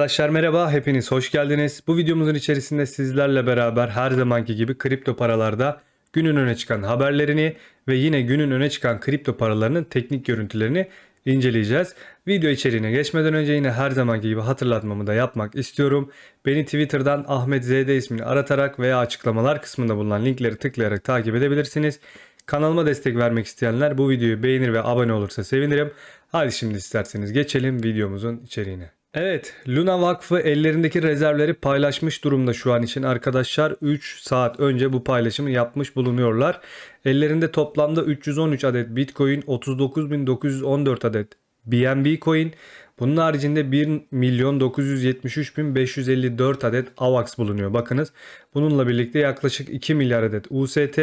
Arkadaşlar merhaba, hepiniz hoş geldiniz. Bu videomuzun içerisinde sizlerle beraber her zamanki gibi kripto paralarda günün öne çıkan haberlerini ve yine günün öne çıkan kripto paralarının teknik görüntülerini inceleyeceğiz. Video içeriğine geçmeden önce yine her zamanki gibi hatırlatmamı da yapmak istiyorum. Beni Twitter'dan Ahmet ZD ismini aratarak veya açıklamalar kısmında bulunan linkleri tıklayarak takip edebilirsiniz. Kanalıma destek vermek isteyenler bu videoyu beğenir ve abone olursa sevinirim. Hadi şimdi isterseniz geçelim videomuzun içeriğine. Evet, Luna Vakfı ellerindeki rezervleri paylaşmış durumda şu an için arkadaşlar. 3 saat önce bu paylaşımı yapmış bulunuyorlar. Ellerinde toplamda 313 adet Bitcoin, 39.914 adet BNB coin. Bunun haricinde 1 milyon 973 bin 554 adet AVAX bulunuyor. Bakınız bununla birlikte yaklaşık 2 milyar adet UST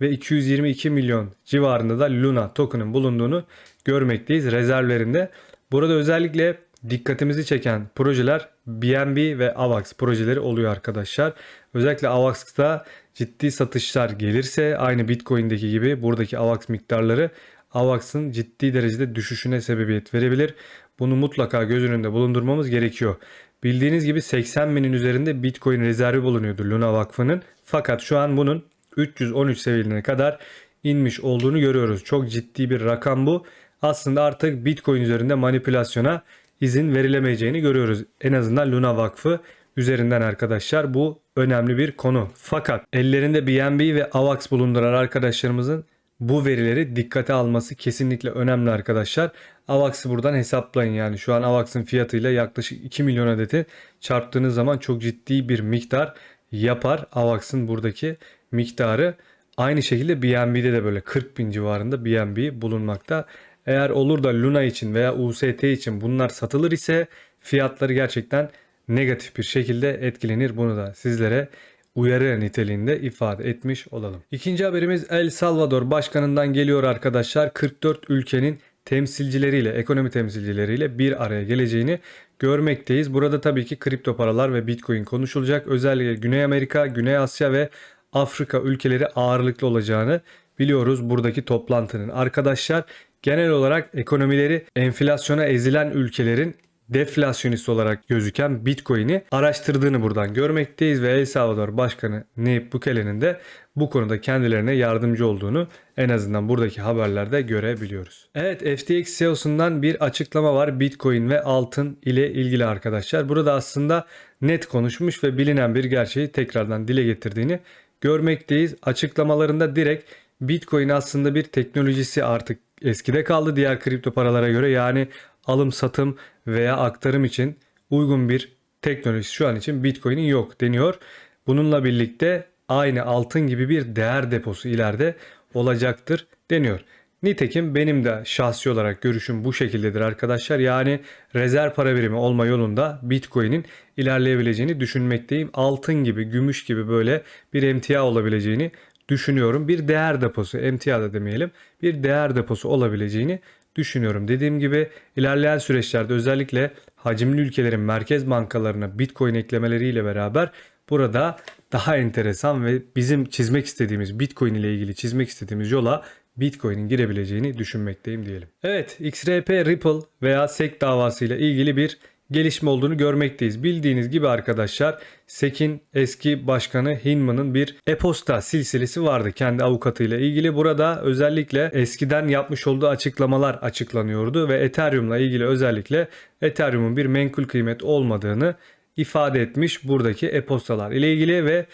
ve 222 milyon civarında da Luna token'ın bulunduğunu görmekteyiz rezervlerinde. Burada özellikle dikkatimizi çeken projeler BNB ve AVAX projeleri oluyor arkadaşlar. Özellikle AVAX'ta ciddi satışlar gelirse aynı Bitcoin'deki gibi buradaki AVAX miktarları AVAX'ın ciddi derecede düşüşüne sebebiyet verebilir. Bunu mutlaka göz önünde bulundurmamız gerekiyor. Bildiğiniz gibi 80 binin üzerinde Bitcoin rezervi bulunuyordu Luna Vakfı'nın. Fakat şu an bunun 313 seviyelerine kadar inmiş olduğunu görüyoruz. Çok ciddi bir rakam bu. Aslında artık Bitcoin üzerinde manipülasyona izin verilemeyeceğini görüyoruz. En azından Luna Vakfı üzerinden arkadaşlar bu önemli bir konu. Fakat ellerinde BNB ve AVAX bulunduran arkadaşlarımızın bu verileri dikkate alması kesinlikle önemli arkadaşlar. AVAX'ı buradan hesaplayın yani şu an AVAX'ın fiyatıyla yaklaşık 2 milyon adeti çarptığınız zaman çok ciddi bir miktar yapar AVAX'ın buradaki miktarı. Aynı şekilde BNB'de de böyle 40 bin civarında BNB bulunmakta. Eğer olur da Luna için veya UST için bunlar satılır ise fiyatları gerçekten negatif bir şekilde etkilenir. Bunu da sizlere uyarı niteliğinde ifade etmiş olalım. İkinci haberimiz El Salvador Başkanı'ndan geliyor arkadaşlar. 44 ülkenin temsilcileriyle, ekonomi temsilcileriyle bir araya geleceğini görmekteyiz. Burada tabii ki kripto paralar ve Bitcoin konuşulacak. Özellikle Güney Amerika, Güney Asya ve Afrika ülkeleri ağırlıklı olacağını biliyoruz buradaki toplantının. Arkadaşlar genel olarak ekonomileri enflasyona ezilen ülkelerin deflasyonist olarak gözüken Bitcoin'i araştırdığını buradan görmekteyiz ve El Salvador Başkanı Nayib Bukele'nin de bu konuda kendilerine yardımcı olduğunu en azından buradaki haberlerde görebiliyoruz. Evet FTX CEO'sundan bir açıklama var Bitcoin ve altın ile ilgili arkadaşlar. Burada aslında net konuşmuş ve bilinen bir gerçeği tekrardan dile getirdiğini görmekteyiz. Açıklamalarında direkt Bitcoin aslında bir teknolojisi artık eskide kaldı diğer kripto paralara göre. Yani alım satım veya aktarım için uygun bir teknoloji şu an için Bitcoin'in yok deniyor. Bununla birlikte aynı altın gibi bir değer deposu ileride olacaktır deniyor. Nitekim benim de şahsi olarak görüşüm bu şekildedir arkadaşlar. Yani rezerv para birimi olma yolunda Bitcoin'in ilerleyebileceğini düşünmekteyim. Altın gibi, gümüş gibi böyle bir emtia olabileceğini düşünüyorum. Bir değer deposu, emtia da demeyelim, bir değer deposu olabileceğini düşünüyorum. Dediğim gibi ilerleyen süreçlerde özellikle hacimli ülkelerin merkez bankalarına Bitcoin eklemeleriyle beraber burada daha enteresan ve bizim çizmek istediğimiz Bitcoin ile ilgili çizmek istediğimiz yola Bitcoin'in girebileceğini düşünmekteyim diyelim. Evet, XRP Ripple veya SEC davasıyla ilgili bir gelişme olduğunu görmekteyiz. Bildiğiniz gibi arkadaşlar SEC'in eski başkanı Hinman'ın bir e-posta silsilesi vardı kendi avukatıyla ilgili. Burada özellikle eskiden yapmış olduğu açıklamalar açıklanıyordu ve Ethereum'la ilgili özellikle Ethereum'un bir menkul kıymet olmadığını ifade etmiş buradaki e-postalar ile ilgili ve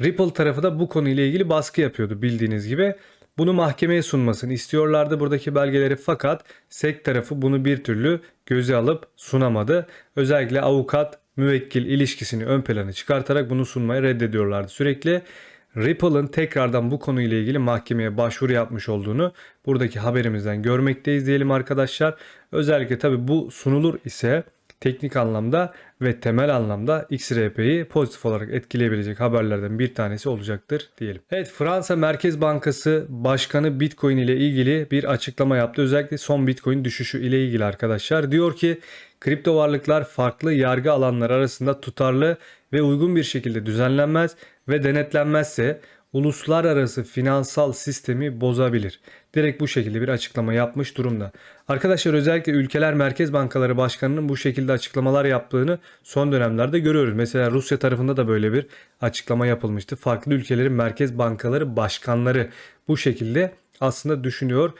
Ripple tarafı da bu konuyla ilgili baskı yapıyordu bildiğiniz gibi. Bunu mahkemeye sunmasını istiyorlardı buradaki belgeleri fakat SEC tarafı bunu bir türlü göze alıp sunamadı. Özellikle avukat müvekkil ilişkisini ön plana çıkartarak bunu sunmayı reddediyorlardı sürekli. Ripple'ın tekrardan bu konuyla ilgili mahkemeye başvuru yapmış olduğunu buradaki haberimizden görmekteyiz diyelim arkadaşlar. Özellikle tabi bu sunulur ise teknik anlamda ve temel anlamda XRP'yi pozitif olarak etkileyebilecek haberlerden bir tanesi olacaktır diyelim. Evet Fransa Merkez Bankası Başkanı Bitcoin ile ilgili bir açıklama yaptı. Özellikle son Bitcoin düşüşü ile ilgili arkadaşlar. Diyor ki kripto varlıklar farklı yargı alanları arasında tutarlı ve uygun bir şekilde düzenlenmez ve denetlenmezse uluslararası finansal sistemi bozabilir. Direkt bu şekilde bir açıklama yapmış durumda. Arkadaşlar özellikle ülkeler merkez bankaları başkanının bu şekilde açıklamalar yaptığını son dönemlerde görüyoruz. Mesela Rusya tarafında da böyle bir açıklama yapılmıştı. Farklı ülkelerin merkez bankaları başkanları bu şekilde aslında düşünüyor.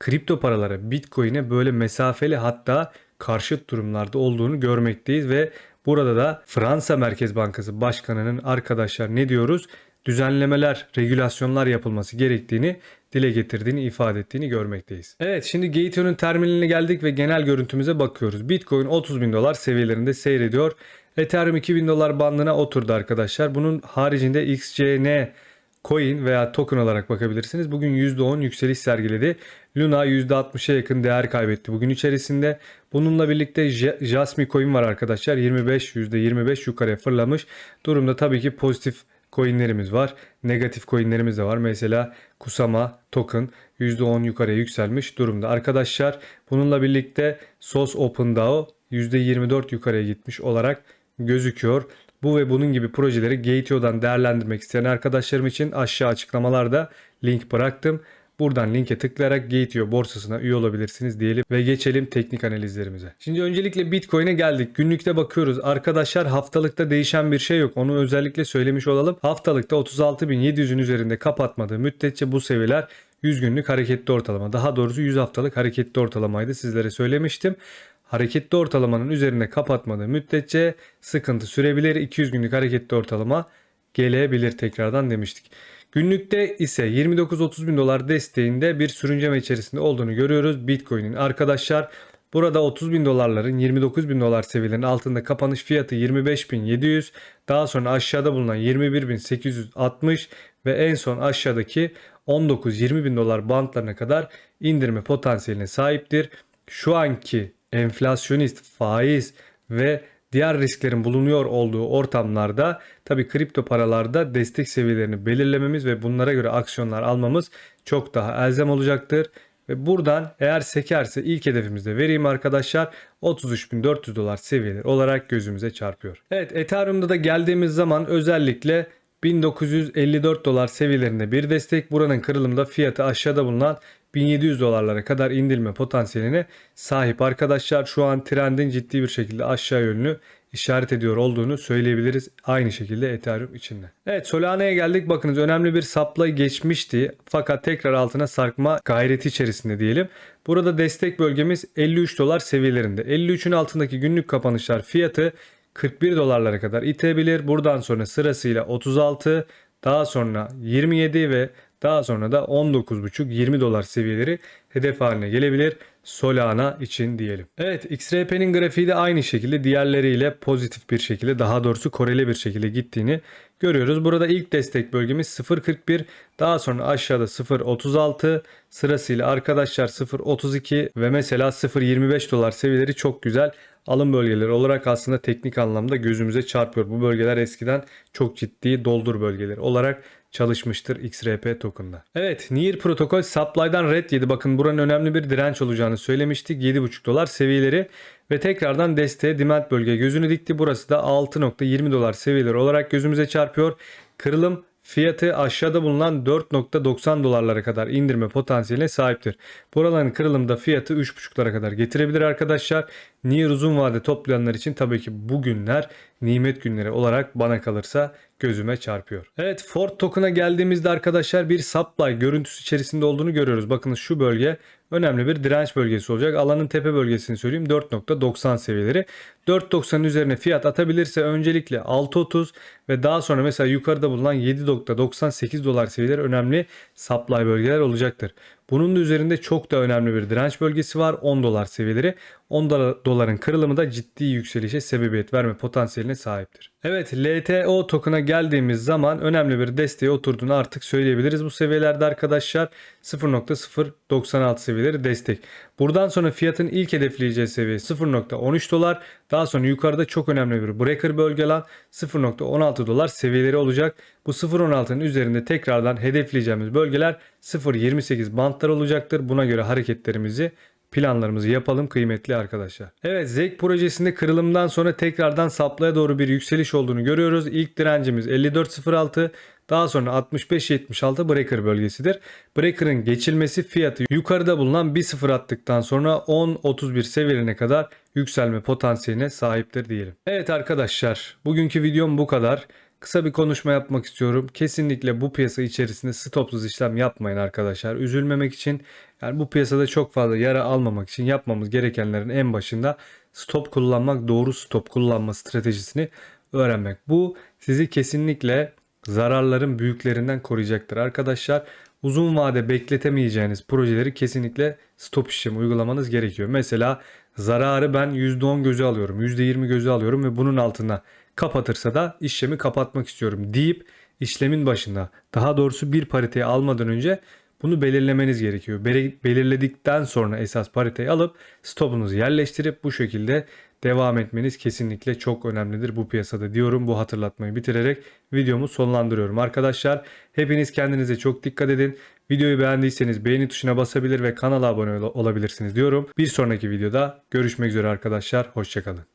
Kripto paralara, Bitcoin'e böyle mesafeli hatta karşıt durumlarda olduğunu görmekteyiz ve burada da Fransa Merkez Bankası Başkanı'nın arkadaşlar ne diyoruz? Düzenlemeler, regülasyonlar yapılması gerektiğini dile getirdiğini ifade ettiğini görmekteyiz. Evet şimdi Gateon'un terminaline geldik ve genel görüntümüze bakıyoruz. Bitcoin 30 bin dolar seviyelerinde seyrediyor. Ethereum 2000 dolar bandına oturdu arkadaşlar. Bunun haricinde XCN coin veya token olarak bakabilirsiniz. Bugün %10 yükseliş sergiledi. Luna %60'a yakın değer kaybetti bugün içerisinde. Bununla birlikte Jasmy coin var arkadaşlar. 25 %25 yukarıya fırlamış. Durumda tabii ki pozitif coinlerimiz var. Negatif coinlerimiz de var. Mesela Kusama token %10 yukarıya yükselmiş durumda. Arkadaşlar bununla birlikte SOS OpenDAO %24 yukarıya gitmiş olarak gözüküyor. Bu ve bunun gibi projeleri Gateo'dan değerlendirmek isteyen arkadaşlarım için aşağı açıklamalarda link bıraktım. Buradan linke tıklayarak Gateo borsasına üye olabilirsiniz diyelim ve geçelim teknik analizlerimize. Şimdi öncelikle Bitcoin'e geldik. Günlükte bakıyoruz. Arkadaşlar haftalıkta değişen bir şey yok. Onu özellikle söylemiş olalım. Haftalıkta 36.700'ün üzerinde kapatmadığı müddetçe bu seviyeler 100 günlük hareketli ortalama. Daha doğrusu 100 haftalık hareketli ortalamaydı sizlere söylemiştim. Hareketli ortalamanın üzerine kapatmadığı müddetçe sıkıntı sürebilir. 200 günlük hareketli ortalama gelebilir tekrardan demiştik. Günlükte ise 29-30 bin dolar desteğinde bir sürünceme içerisinde olduğunu görüyoruz Bitcoin'in. Arkadaşlar burada 30 bin dolarların 29 bin dolar seviyelerinin altında kapanış fiyatı 25.700 daha sonra aşağıda bulunan 21.860 ve en son aşağıdaki 19-20 bin dolar bantlarına kadar indirme potansiyeline sahiptir. Şu anki enflasyonist faiz ve diğer risklerin bulunuyor olduğu ortamlarda tabii kripto paralarda destek seviyelerini belirlememiz ve bunlara göre aksiyonlar almamız çok daha elzem olacaktır. Ve buradan eğer sekerse ilk hedefimizde vereyim arkadaşlar 33.400 dolar seviyeleri olarak gözümüze çarpıyor. Evet Ethereum'da da geldiğimiz zaman özellikle 1954 dolar seviyelerinde bir destek. Buranın kırılımında fiyatı aşağıda bulunan 1700 dolarlara kadar indirme potansiyeline sahip arkadaşlar. Şu an trendin ciddi bir şekilde aşağı yönlü işaret ediyor olduğunu söyleyebiliriz. Aynı şekilde Ethereum içinde. Evet Solana'ya geldik. Bakınız önemli bir supply geçmişti. Fakat tekrar altına sarkma gayreti içerisinde diyelim. Burada destek bölgemiz 53 dolar seviyelerinde. 53'ün altındaki günlük kapanışlar fiyatı 41 dolarlara kadar itebilir. Buradan sonra sırasıyla 36, daha sonra 27 ve daha sonra da 19,5-20 dolar seviyeleri hedef haline gelebilir. Solana için diyelim. Evet XRP'nin grafiği de aynı şekilde diğerleriyle pozitif bir şekilde daha doğrusu koreli bir şekilde gittiğini görüyoruz. Burada ilk destek bölgemiz 0.41 daha sonra aşağıda 0.36 sırasıyla arkadaşlar 0.32 ve mesela 0.25 dolar seviyeleri çok güzel alım bölgeleri olarak aslında teknik anlamda gözümüze çarpıyor. Bu bölgeler eskiden çok ciddi doldur bölgeleri olarak çalışmıştır XRP token'da. Evet Near protokol supply'dan red yedi. Bakın buranın önemli bir direnç olacağını söylemiştik. 7,5 dolar seviyeleri ve tekrardan desteğe demand bölge gözünü dikti. Burası da 6.20 dolar seviyeleri olarak gözümüze çarpıyor. Kırılım fiyatı aşağıda bulunan 4.90 dolarlara kadar indirme potansiyeline sahiptir. Buraların kırılımda fiyatı 3.5'lara kadar getirebilir arkadaşlar. Niye uzun vade toplayanlar için tabii ki bu günler nimet günleri olarak bana kalırsa gözüme çarpıyor. Evet Ford token'a geldiğimizde arkadaşlar bir supply görüntüsü içerisinde olduğunu görüyoruz. Bakın şu bölge önemli bir direnç bölgesi olacak. Alanın tepe bölgesini söyleyeyim 4.90 seviyeleri. 4.90'ın üzerine fiyat atabilirse öncelikle 6.30 ve daha sonra mesela yukarıda bulunan 7.98 dolar seviyeleri önemli supply bölgeler olacaktır. Bunun da üzerinde çok da önemli bir direnç bölgesi var 10 dolar seviyeleri. 10 doların kırılımı da ciddi yükselişe sebebiyet verme potansiyeline sahiptir. Evet LTO token'a geldiğimiz zaman önemli bir desteğe oturduğunu artık söyleyebiliriz bu seviyelerde arkadaşlar. 0.096 seviyeleri destek. Buradan sonra fiyatın ilk hedefleyeceği seviye 0.13 dolar. Daha sonra yukarıda çok önemli bir breaker bölge alan 0.16 dolar seviyeleri olacak. Bu 0.16'nın üzerinde tekrardan hedefleyeceğimiz bölgeler 0.28 bantlar olacaktır. Buna göre hareketlerimizi planlarımızı yapalım kıymetli arkadaşlar. Evet Zek projesinde kırılımdan sonra tekrardan saplaya doğru bir yükseliş olduğunu görüyoruz. İlk direncimiz 54.06 Daha sonra 65-76 breaker bölgesidir. Breaker'ın geçilmesi fiyatı yukarıda bulunan bir sıfır attıktan sonra 10-31 seviyelerine kadar yükselme potansiyeline sahiptir diyelim. Evet arkadaşlar bugünkü videom bu kadar. Kısa bir konuşma yapmak istiyorum. Kesinlikle bu piyasa içerisinde stopsuz işlem yapmayın arkadaşlar. Üzülmemek için yani bu piyasada çok fazla yara almamak için yapmamız gerekenlerin en başında stop kullanmak, doğru stop kullanma stratejisini öğrenmek. Bu sizi kesinlikle zararların büyüklerinden koruyacaktır arkadaşlar. Uzun vade bekletemeyeceğiniz projeleri kesinlikle stop işlemi uygulamanız gerekiyor. Mesela zararı ben %10 gözü alıyorum, %20 gözü alıyorum ve bunun altına kapatırsa da işlemi kapatmak istiyorum deyip işlemin başında daha doğrusu bir pariteye almadan önce bunu belirlemeniz gerekiyor. Beli- Belirledikten sonra esas pariteyi alıp stopunuzu yerleştirip bu şekilde devam etmeniz kesinlikle çok önemlidir bu piyasada diyorum. Bu hatırlatmayı bitirerek videomu sonlandırıyorum. Arkadaşlar hepiniz kendinize çok dikkat edin. Videoyu beğendiyseniz beğeni tuşuna basabilir ve kanala abone ol- olabilirsiniz diyorum. Bir sonraki videoda görüşmek üzere arkadaşlar. Hoşçakalın.